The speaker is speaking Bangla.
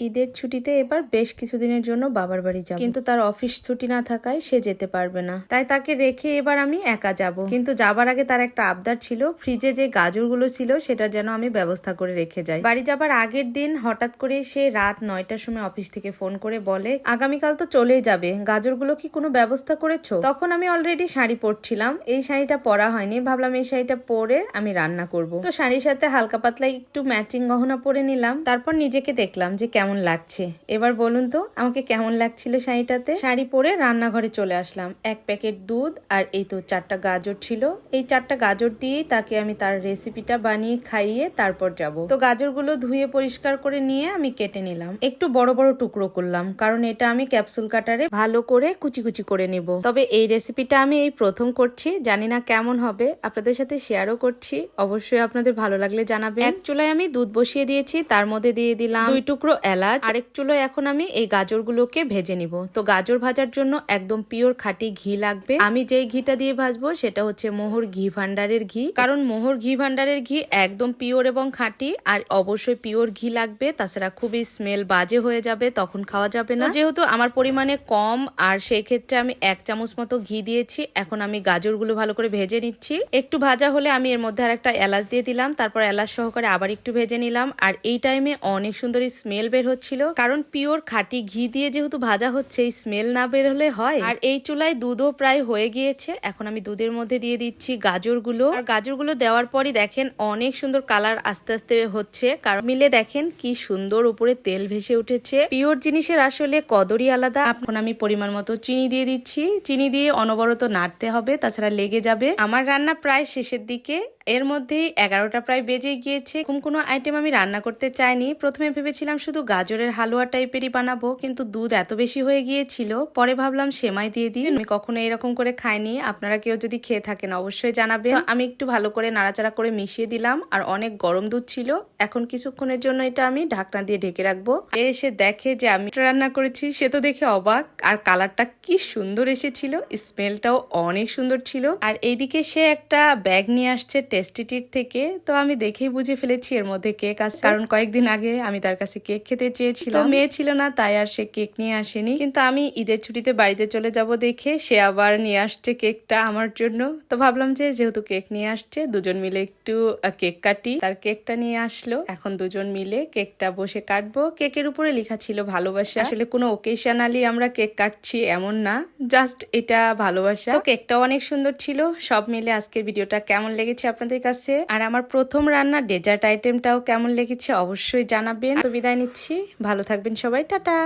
ঈদের ছুটিতে এবার বেশ কিছুদিনের জন্য বাবার বাড়ি যাব। কিন্তু তার অফিস ছুটি না থাকায় সে যেতে পারবে না। তাই তাকে রেখে এবার আমি একা যাব। কিন্তু যাবার আগে তার একটা আবদার ছিল, ফ্রিজে যে গাজরগুলো ছিল সেটা যেন আমি ব্যবস্থা করে রেখে যাই। বাড়ি যাবার আগের দিন হঠাৎ করে সে রাত নয়টার সময় অফিস থেকে ফোন করে বলে, আগামীকাল তো চলেই যাবে, গাজরগুলো কি কোনো ব্যবস্থা করেছ? তখন আমি অলরেডি শাড়ি পরছিলাম। এই শাড়িটা পরা হয়নি, ভাবলাম এই শাড়িটা পরে আমি রান্না করব। তো শাড়ির সাথে হালকা পাতলা একটু ম্যাচিং গহনা পরে নিলাম। তারপর নিজেকে দেখলাম যে কেমন লাগছে? এবার বলুন তো, আমাকে কেমন লাগছিল শাড়িটাতে? শাড়ি পরে রান্নাঘরে চলে আসলাম। এক প্যাকেট দুধ আর এই তো চারটা গাজর ছিল। এই চারটা গাজর দিয়েই তাকে আমি তার রেসিপিটা বানিয়ে খাইয়ে তারপর যাব। তো গাজরগুলো ধুয়ে পরিষ্কার করে নিয়ে আমি কেটে নিলাম। একটু বড় বড় টুকরো করলাম, কারণ এটা আমি ক্যাপসুল কাটারে ভালো করে কুচি কুচি করে নেব। তবে এই রেসিপিটা আমি এই প্রথম করছি, জানি না কেমন হবে। আপনাদের সাথে শেয়ারও করছি। অবশ্যই আপনাদের ভালো লাগলে জানাবেন। এক চুলায় আমি দুধ বসিয়ে দিয়েছি, তার মধ্যে দিয়ে দিলাম দুই টুকরো এলাচ। আরেক চুলোয় এখন আমি এই গাজরগুলোকে ভেজে নিব। তো গাজর ভাজার জন্য একদম পিওর খাঁটি ঘি লাগবে। আমি যেই ঘিটা দিয়ে ভাজবো সেটা হচ্ছে মোহর ঘি ভান্ডারের ঘি। কারণ মোহর ঘি ভান্ডারের ঘি একদম পিওর এবং খাঁটি আর অবশ্যই পিওর ঘি লাগবে। তাছাড়া খুবই স্মেল বাজে হয়ে যাবে, তখন খাওয়া যাবে না। যেহেতু আমার পরিমাণে কম আর সেই ক্ষেত্রে আমি এক চামচ মতো ঘি দিয়েছি, এখন আমি গাজরগুলো ভালো করে ভেজে নিচ্ছি। একটু ভাজা হলে আমি এর মধ্যে আর একটা এলাচ দিয়ে দিলাম, তারপর এলাচ সহকারে আবার একটু ভেজে নিলাম। আর এই টাইমে অনেক সুন্দর স্মেল বের হচ্ছিল। কারণ পিওর খাঁটি ঘি দিয়ে যেহেতু ভাজা হচ্ছে, এই স্মেল না বের হলে হয়। আর এই চুলায় দুধও প্রায় হয়ে গিয়েছে। এখন আমি দুধের মধ্যে দিয়ে দিচ্ছি গাজরগুলো। আর গাজরগুলো দেওয়ার পরই দেখেন অনেক সুন্দর কালার আস্তে আস্তে হচ্ছে। কারণ মিলে দেখেন কি সুন্দর উপরে তেল ভেসে উঠেছে। পিওর জিনিসের আসলে কদরই আলাদা। এখন আমি পরিমাণ মতো চিনি দিয়ে দিচ্ছি। চিনি দিয়ে অনবরত নাড়তে হবে, তাছাড়া লেগে যাবে। আমার রান্না প্রায় শেষের দিকে। এর মধ্যেই এগারোটা প্রায় বেজে গিয়েছে। কোন কোনো আইটেম আমি রান্না করতে চাইনি। প্রথমে ভেবেছিলাম শুধু গাজরের হালুয়া টাইপেরই বানাবো, কিন্তু দুধ এত বেশি হয়ে গিয়েছিল, পরে ভাবলাম সেমাই দিয়ে দিই। আমি কখনো এরকম করে খাইনি, আপনারা কেউ যদি খেয়ে থাকেন অবশ্যই জানাবেন। আমি একটু ভালো করে নাড়াচাড়া করে মিশিয়ে দিলাম, আর অনেক গরম দুধ ছিল। এখন কিছুক্ষণের জন্য এটা আমি ঢাকনা দিয়ে ঢেকে রাখব। এসে দেখে যে আমি রান্না করেছি, সে তো দেখে অবাক। আর কালারটা কি সুন্দর এসেছিল, স্মেলটাও অনেক সুন্দর ছিল। আর এইদিকে সে একটা ব্যাগ নিয়ে আসছে টেস্টিটির থেকে, তো আমি দেখেই বুঝে ফেলেছি এর মধ্যে কেক আছে। কারণ কয়েকদিন আগে আমি তার কাছে কেক খেতে চেয়েছিলাম। তো মেয়ে ছিল না, তাই আর সে কেক নিয়ে আসেনি। কিন্তু আমি ঈদের ছুটিতে বাড়িতে চলে যাব দেখে সে আবার নিয়ে আসছে কেকটা আমার জন্য। তো ভাবলাম যে যেহেতু কেক নিয়ে আসছে, দুজন মিলে একটু কেক কাটি। তার কেকটা নিয়ে আসলো। এখন দুজন মিলে কেকটা বসে কাটবো। কেকের উপরে লেখা ছিল ভালোবাসা। আসলে কোনো ওকেশনালি আমরা কেক কাটছি এমন না। জাস্ট এটা ভালোবাসা। তো কেকটাও অনেক সুন্দর ছিল। সব মিলে আজকের ভিডিওটা কেমন লেগেছে আপনাদের কাছে? আর আমার প্রথম রান্না ডেজার্ট আইটেমটাও কেমন লেগেছে অবশ্যই জানাবেন। তো বিদায় নিচ্ছি। ভালো থাকবেন সবাই টাটা।